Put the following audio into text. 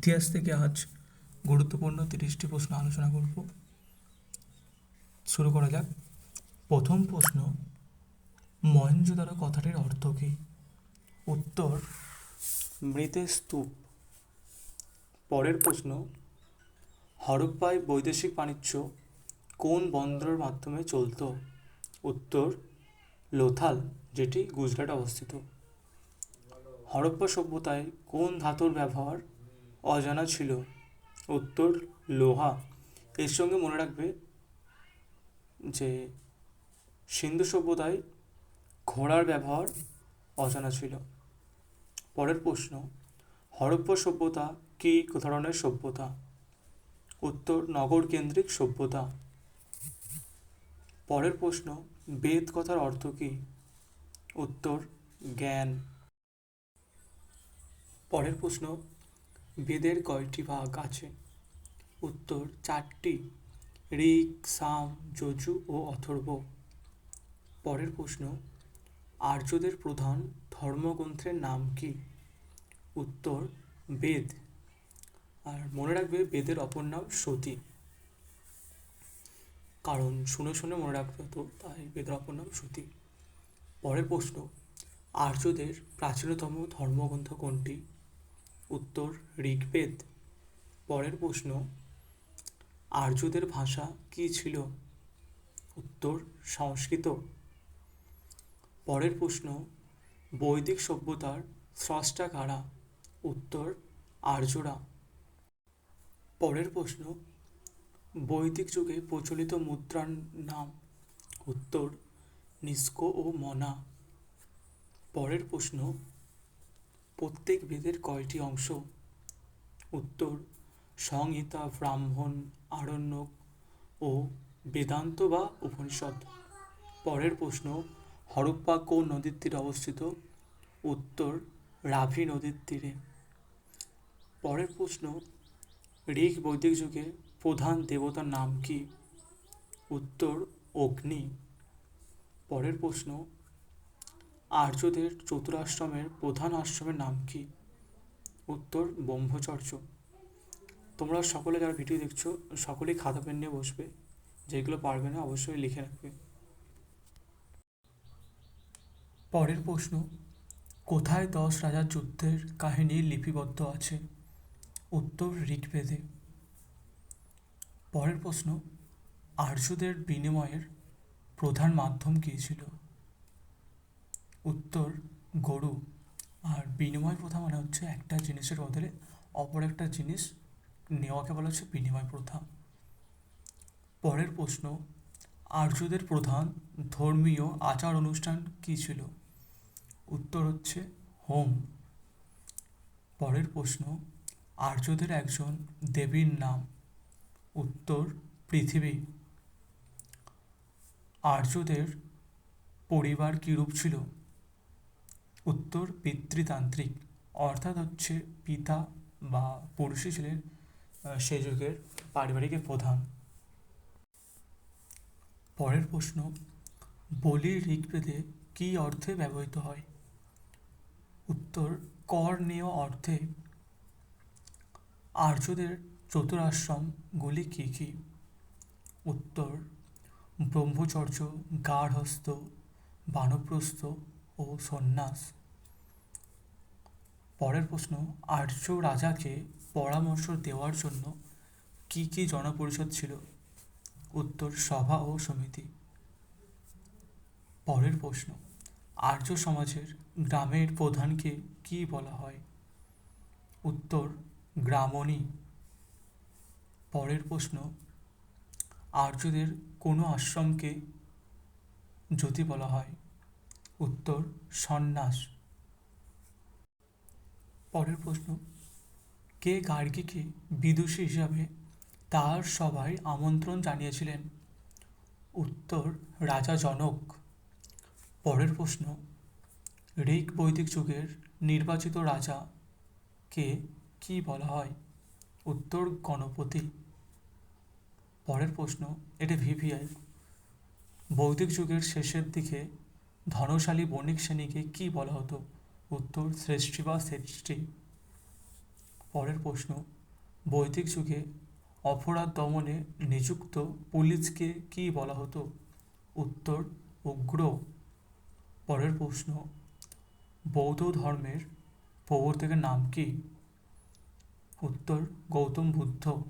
ইতিহাস থেকে আজ গুরুত্বপূর্ণ তিরিশটি প্রশ্ন আলোচনা করব। শুরু করা যাক। প্রথম প্রশ্ন মহেঞ্জোদারো কথাটির অর্থ কী? উত্তর মৃতের স্তূপ। পরের প্রশ্ন, হরপ্পায় বৈদেশিক বাণিজ্য কোন বন্দরের মাধ্যমে চলতো? উত্তর, লোথাল, যেটি গুজরাটে অবস্থিত। হরপ্পা সভ্যতায় কোন ধাতুর ব্যবহার অজানা ছিল। উত্তর, লোহা। এর সঙ্গে মনে রাখবে যে সিন্ধু সভ্যতায় ঘোড়ার ব্যবহার অজানা ছিল। পরের প্রশ্ন, হরপ্পা সভ্যতা কী ধরনের সভ্যতা? উত্তর নগর কেন্দ্রিক সভ্যতা। পরের প্রশ্ন, বেদ কথার অর্থ কী? উত্তর, জ্ঞান। পরের প্রশ্ন বেদের কয়টি ভাগ আছে? উত্তর, চারটি। ঋক, সাম, যজু ও অথর্ব। পরের প্রশ্ন, আর্যদের প্রধান ধর্মগ্রন্থের নাম কি? উত্তর, বেদ। আর মনে রাখবে, বেদের অপর নাম সতী। কারণ শুনে শুনে মনে রাখতে হতো তাই বেদের অপর নাম সতী। পরের প্রশ্ন, আর্যদের প্রাচীনতম ধর্মগ্রন্থ কোনটি? উত্তর ঋগ্বেদ। পরের প্রশ্ন, আর্যদের ভাষা কী ছিল? উত্তর, সংস্কৃত। পরের প্রশ্ন, বৈদিক সভ্যতার স্রষ্টা কারা? উত্তর, আর্যরা। পরের প্রশ্ন, বৈদিক যুগে প্রচলিত মুদ্রার নাম, উত্তর, নিস্কো ও মনা। পরের প্রশ্ন প্রত্যেক বেদের কয়টি অংশ? উত্তর, সংহিতা, ব্রাহ্মণ, আরণ্যক ও বেদান্ত বা উপনিষদ। পরের প্রশ্ন হরপ্পা কোন নদীর তীরে অবস্থিত? উত্তর, রাভি নদীর তীরে। পরের প্রশ্ন, ঋগ বৈদিক যুগে প্রধান দেবতার নাম কি? উত্তর, অগ্নি। পরের প্রশ্ন আর্যদের চতুরাশ্রমের প্রধান আশ্রমের নাম কি? উত্তর, ব্রহ্মচর্য। তোমরা সকলে যারা ভিডিও দেখছ, সকলেই খাতা পেন নিয়ে বসবে। যেগুলো পারবে না, অবশ্যই লিখে রাখবে। পরের প্রশ্ন, কোথায় দশ রাজার যুদ্ধের কাহিনী লিপিবদ্ধ আছে? উত্তর, ঋগ্বেদে। পরের প্রশ্ন, আর্যদের বিনিময়ের প্রধান মাধ্যম কী ছিল? উত্তর, গরু। আর বিনিময় প্রথা মানে হচ্ছে একটা জিনিসের বদলে অপর একটা জিনিস নেওয়াকে বলা হচ্ছে বিনিময় প্রথা। পরের প্রশ্ন, আর্যদের প্রধান ধর্মীয় আচার অনুষ্ঠান কী ছিল? উত্তর হচ্ছে হোম। পরের প্রশ্ন, আর্যদের একজন দেবীর নাম। উত্তর, পৃথিবী। আর্যদের পরিবার কীরূপ ছিল? উত্তর পিতৃতান্ত্রিক, অর্থাৎ হচ্ছে পিতা বা পুরুষই ছিলেন সে যুগের পারিবারিক প্রধান। পরের প্রশ্ন বলি ঋগ্বেদে কী অর্থে ব্যবহৃত হয়? উত্তর কর নেওয়া অর্থে। আর্যদের চতুরাশ্রমগুলি কী কী? উত্তর, ব্রহ্মচর্য গার্হস্থ বানপ্রস্থ ও সন্ন্যাস। পরের প্রশ্ন, আর্য রাজাকে পরামর্শ দেওয়ার জন্য কী কী জনপরিষদ ছিল? উত্তর, সভা ও সমিতি। পরের প্রশ্ন, আর্য সমাজের গ্রামের প্রধানকে কী বলা হয়? উত্তর, গ্রামণী। পরের প্রশ্ন, আর্যদের কোনো আশ্রমকে জ্যোতি বলা হয়? উত্তর, সন্ন্যাস। পরের প্রশ্ন। কে গার্গীকে বিদুষী হিসাবে তার সভায় আমন্ত্রণ জানিয়েছিলেন? উত্তর, রাজা জনক। পরের প্রশ্ন। ঋক বৈদিক যুগের নির্বাচিত রাজা কে কি বলা হয়? উত্তর, গণপতি। পরের প্রশ্ন, এটা ভিভিআই। বৈদিক যুগের শেষের দিকে ধনশালী বণিক শ্রেণীকে কী বলা হতো? উত্তর শ্রেষ্ঠী বা শ্রেষ্ঠী পরের প্রশ্ন, বৈদিক যুগে অপরাধ দমনে নিযুক্ত পুলিশকে কী বলা হতো? উত্তর, উগ্র। পরের প্রশ্ন, বৌদ্ধ ধর্মের প্রবর্তকের নাম কি? উত্তর, গৌতম বুদ্ধ।